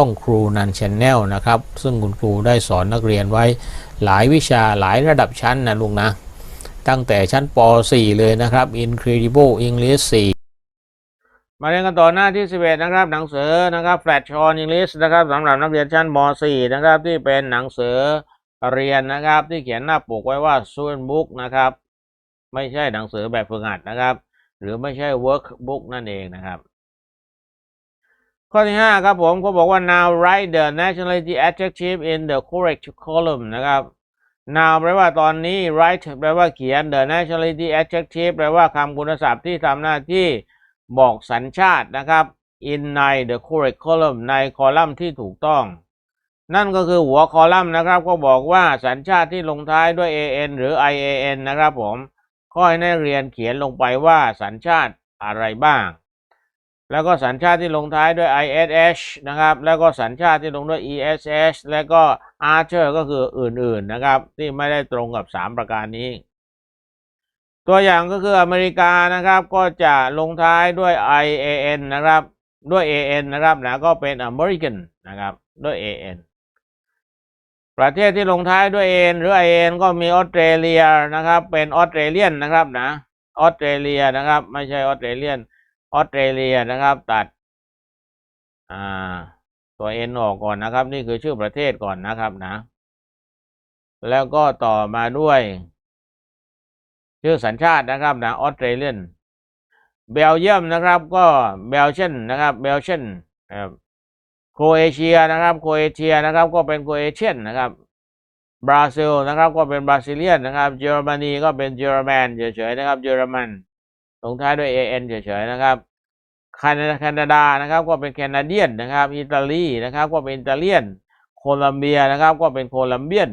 ช่องครูนันชแนลนะครับ ซึ่งคุณครูได้สอนนักเรียนไว้หลายวิชาหลายระดับชั้นนะลุงนะ ตั้งแต่ชั้นป .4 เลยนะครับ Incredible English 4 มาเรียนกันต่อหน้าที่ 11 นะครับ หนังสือนะครับ Flash on English นะครับสำหรับนักเรียนชั้นม .4 นะครับที่เป็นหนังสือเรียนนะครับ ที่เขียนหน้าปกไว้ว่า Student Book นะครับ ไม่ใช่หนังสือแบบฝึกหัดนะครับ หรือไม่ใช่ Workbook นั่นเองนะครับ ข้อที่ 5 ครับผมเขาบอกว่า now write the nationality adjective in the correct column นะครับ now แปลว่าตอนนี้ write แปลว่าเขียน the nationality adjective แปลว่าคำคุณศัพท์ที่ทำหน้าที่บอกสัญชาตินะครับ in ใน the correct column ในคอลัมน์ที่ถูกต้อง นั่นก็คือหัวคอลัมน์นะครับ ก็บอกว่าสัญชาติที่ลงท้ายด้วย an หรือ ian นะครับผมก็ให้นักเรียนเขียนลงไปว่าสัญชาติอะไรบ้าง แล้วก็สัญชาติที่ลงท้ายด้วย ish นะครับ แล้วก็สัญชาติที่ลงด้วย esh แล้วก็ archer ก็คืออื่นๆนะครับ ที่ไม่ได้ตรงกับ 3 ประการนี้ ตัวอย่างก็คืออเมริกานะครับ ก็จะลงท้ายด้วย ian นะครับ ด้วย an นะครับนะก็เป็น American นะครับ ด้วย an ประเทศที่ลงท้ายด้วย an หรือ in ก็มีออสเตรเลียนะครับ เป็นออสเตรเลียนนะครับนะ ออสเตรเลียนะครับ ไม่ใช่ออสเตรเลียน ออสเตรเลียนะครับตัดอ่าตัวเอ็นออกก่อนนะครับ นี่คือชื่อประเทศก่อนนะครับนะ แล้วก็ต่อมาด้วย ชื่อสัญชาตินะครับนะออสเตรเลียนเบลเยียมนะครับ ก็เบลเชนนะครับเบลเชนครับโครเอเชียนะครับโครเอเชียนะครับ ก็เป็นโครเอเชียนนะครับบราซิลนะครับ ก็เป็นบราซิเลียนนะครับ เยอรมนีก็เป็นเยอรมันเฉยๆนะครับ เยอรมัน ลงท้ายด้วย an เฉยๆนะครับแคนาดานะครับก็เป็นแคนาเดียนนะครับอิตาลีนะครับก็เป็นอิตาเลียน โคลัมเบียนะครับก็เป็นโคลัมเบียน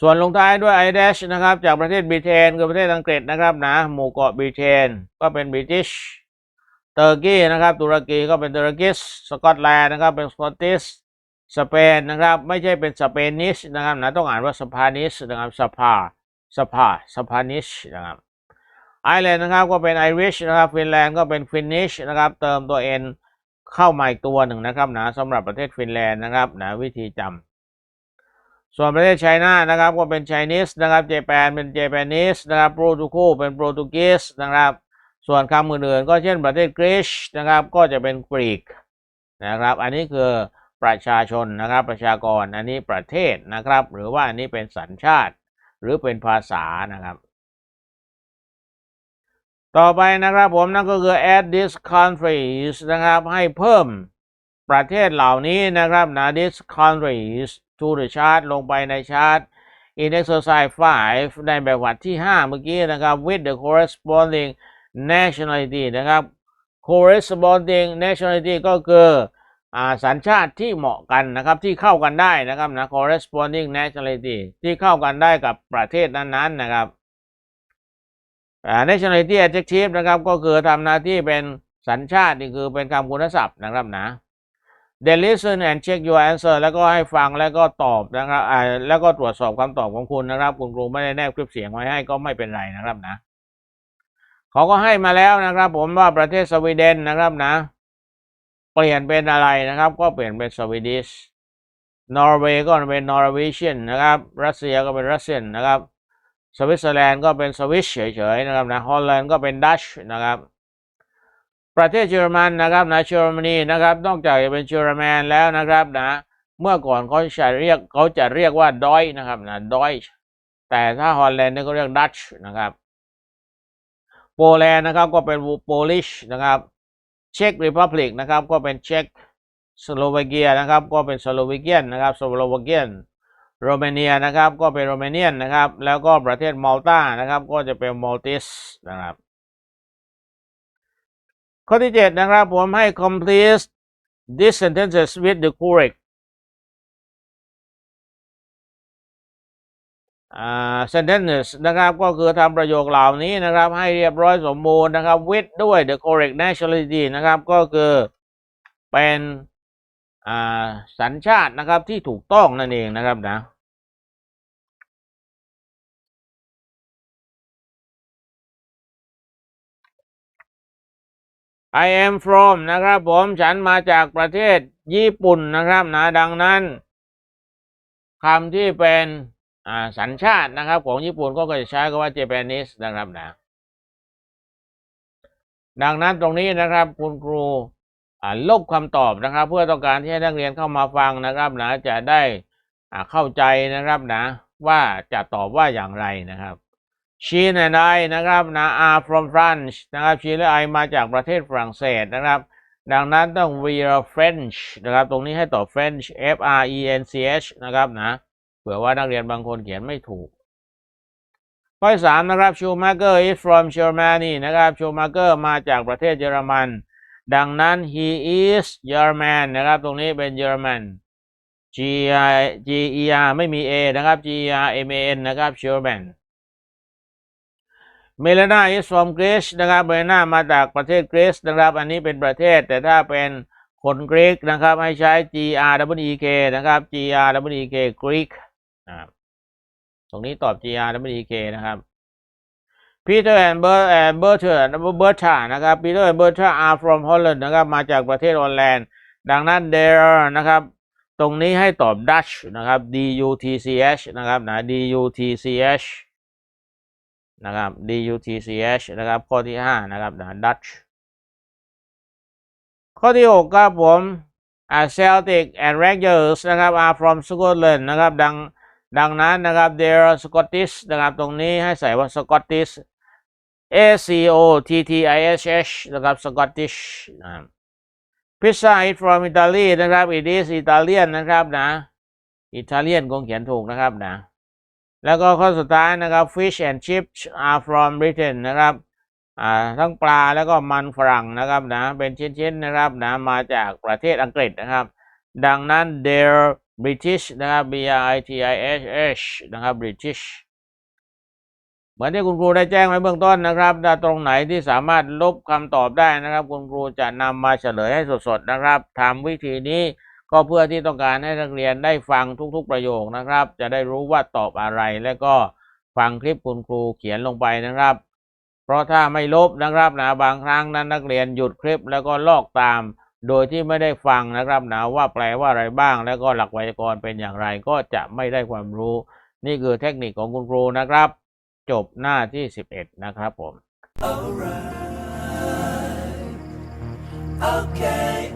ส่วนลงท้ายด้วย i d a s h นะครับจากประเทศบริเตนคือประเทศอังกฤษนะครับนะหมู่เกาะบริเตนก็เป็นบริติชเตอร์กีนะครับตุรกีก็เป็นตุรกิสสกอตแลนด์นะครับเป็นสกอตติสสเปนนะครับไม่ใช่เป็นสเปนิชนะครับนะต้องอ่านว่าสพานิชนะครับสภาสภาสพานิชนะครับ ไอร์แลนด์นะครับก็เป็นไอริชนะครับฟินแลนด์ก็เป็นฟินนิชนะครับเติมตัว N เข้ามาอีกตัวหนึ่งนะครับนะสำหรับประเทศฟินแลนด์นะครับนะวิธีจำส่วนประเทศไชน่านะครับก็เป็นไชนีสนะครับเจแปนเป็นเจแปนิสนะครับโปรตุเกสเป็นโปรตุเกสนะครับส่วนคำอื่นๆก็เช่นประเทศกรีซนะครับก็จะเป็นกรีกนะครับอันนี้คือประชาชนนะครับประชากรอันนี้ประเทศนะครับ หรือว่าอันนี้เป็นสัญชาติ หรือเป็นภาษานะครับ ต่อไปนะครับผมนั่นก็คือ add these countries นะครับ ให้เพิ่มประเทศเหล่านี้นะครับนะ these countries to the chart ลงไปในชาร์ต in exercise 5 ในแบบวัดที่ 5 เมื่อกี้นะครับ with the corresponding nationality นะครับ corresponding nationality ก็คืออสัญชาติที่เหมาะกันนะครับที่เข้ากันได้นะครับนะ corresponding nationality ที่เข้ากันได้กับประเทศนั้นๆนะครับ nationality adjective นะครับก็คือทำหน้าที่เป็นสัญชาตินี่คือเป็นคำคุณศัพท์นะครับนะ then listen and check your answer แล้วก็ให้ฟังแล้วก็ตอบนะครับอ่าแล้วก็ตรวจสอบคำตอบของคุณนะครับ คุณครูไม่ได้แนบคลิปเสียงไว้ให้ก็ไม่เป็นไรนะครับนะเขาก็ให้มาแล้วนะครับ ผมว่าประเทศสวีเดนนะครับนะ เปลี่ยนเป็นอะไรนะครับ ก็เปลี่ยนเป็นสวีดิชนอร์เวย์ก็เป็นนอร์เวเชียนนะครับ รัสเซียก็เป็นรัสเซียนนะครับ สวิตเซอร์แลนด์ก็เป็นสวิชเฉยๆนะครับนะฮอลแลนด์ก็เป็นดัชนะครับ ประเทศเยอรมันนะครับนะเยอรมนีนะครับนอกจากจะเป็นเยอรมันแล้วนะครับนะเมื่อก่อนเขาจะเรียกเขาจะเรียกว่าดอยนะครับนะดอยแต่ถ้าฮอลแลนด์เนี่ยเขาเรียกดัชนะครับโปแลนด์นะครับก็เป็นโปลิชนะครับเช็กริพับลิกนะครับก็เป็นเช็กสโลวาเกียนะครับก็เป็นสโลวาเกียนนะครับสโลวาเกียน โรมาเนียนะครับก็เป็นโรมาเนียนนะครับ แล้วก็ประเทศมัลตานะครับ ก็จะเป็นมัลติสนะครับ ข้อที่ 7 นะครับผมให้ complete these sentences with the correct sentences นะครับก็คือทำประโยคเหล่านี้นะครับ ให้เรียบร้อยสมบูรณ์นะครับ with ด้วย the correct nationality นะครับ ก็คือเป็นสัญชาตินะครับที่ถูกต้องนั่นเองนะครับนะ I am from นะครับผมฉันมาจากประเทศญี่ปุ่นนะครับนะดังนั้นคำที่เป็นสัญชาตินะครับ ของญี่ปุ่นก็จะใช้คำว่า Japanese นะครับนะดังนั้นตรงนี้นะครับคุณครูลบคำตอบนะครับ เพื่อต้องการที่ให้นักเรียนเข้ามาฟังนะครับนะจะได้เข้าใจนะครับนะว่าจะตอบว่าอย่างไรนะครับ she and I นะครับนะ are from France นะครับ she และ I มาจากประเทศฝรั่งเศสนะครับ ดังนั้นต้อง we are French นะครับ ตรงนี้ให้ตอบ French F R E N C H นะครับนะเผื่อว่านักเรียนบางคนเขียนไม่ถูก ข้อสามนะครับ Schumacher is from Germany นะครับ Schumacher มาจากประเทศเยอรมัน ดังนั้น he is German นะครับ ตรงนี้เป็นเยอรมัน G I G E R ไม่มี A นะครับ G E R M A N นะครับ German เมลานา is from Greece นะครับเมลานามาจากประเทศกรีซนะครับ อันนี้เป็นประเทศแต่ถ้าเป็นคนกรีกนะครับ ให้ใช้ G R W E K นะครับ G R W E K Greek นะครับตรงนี้ตอบ G R W E K นะครับ Peter and Ber and Bertha Bertha นะครับ Peter and Bertha are from Holland นะครับ มาจากประเทศฮอลแลนด์ ดังนั้น there นะครับ ตรงนี้ให้ตอบ Dutch นะครับ D U T C H นะครับนะ D U T C H นะครับ D U T C H นะครับ ข้อที่ห้านะครับนะ Dutch ข้อที่หกครับผม Celtic and Rangers นะครับ are from Scotland นะครับ ดังดังนั้นนะครับ they are Scottish นะครับ ตรงนี้ให้ใส่ว่า Scottish A C O T T I S H นะครับ Scottish นะ Pizza is from Italy นะครับ it is Italian นะครับนะ Italian คงเขียนถูกนะครับนะ แล้วก็ข้อสุดท้ายนะครับ fish and chips are from Britain นะครับทั้งปลาแล้วก็มันฝรั่งนะครับนะเป็นชิ้นๆนะครับนะมาจากประเทศอังกฤษนะครับ ดังนั้น they're British นะครับ B R I T I S H นะครับ British เหมือนที่คุณครูได้แจ้งไว้เบื้องต้นนะครับถ้าตรงไหนที่สามารถลบคำตอบได้นะครับ คุณครูจะนำมาเฉลยให้สดๆนะครับทำวิธีนี้ ก็เพื่อที่ต้องการให้นักเรียนได้ฟังทุก ๆ ประโยคนะครับ จะได้รู้ว่าตอบอะไร และก็ฟังคลิปคุณครูเขียนลงไปนะครับ เพราะถ้าไม่ลบนะครับนะบางครั้งนั้นนักเรียนหยุดคลิปแล้วก็ลอกตาม โดยที่ไม่ได้ฟังนะครับนะว่าแปลว่าอะไรบ้าง แล้วก็หลักไวยากรณ์เป็นอย่างไรก็จะไม่ได้ความรู้ นี่คือเทคนิคของคุณครูนะครับ จบหน้าที่ 11 นะครับผม Alright. Okay,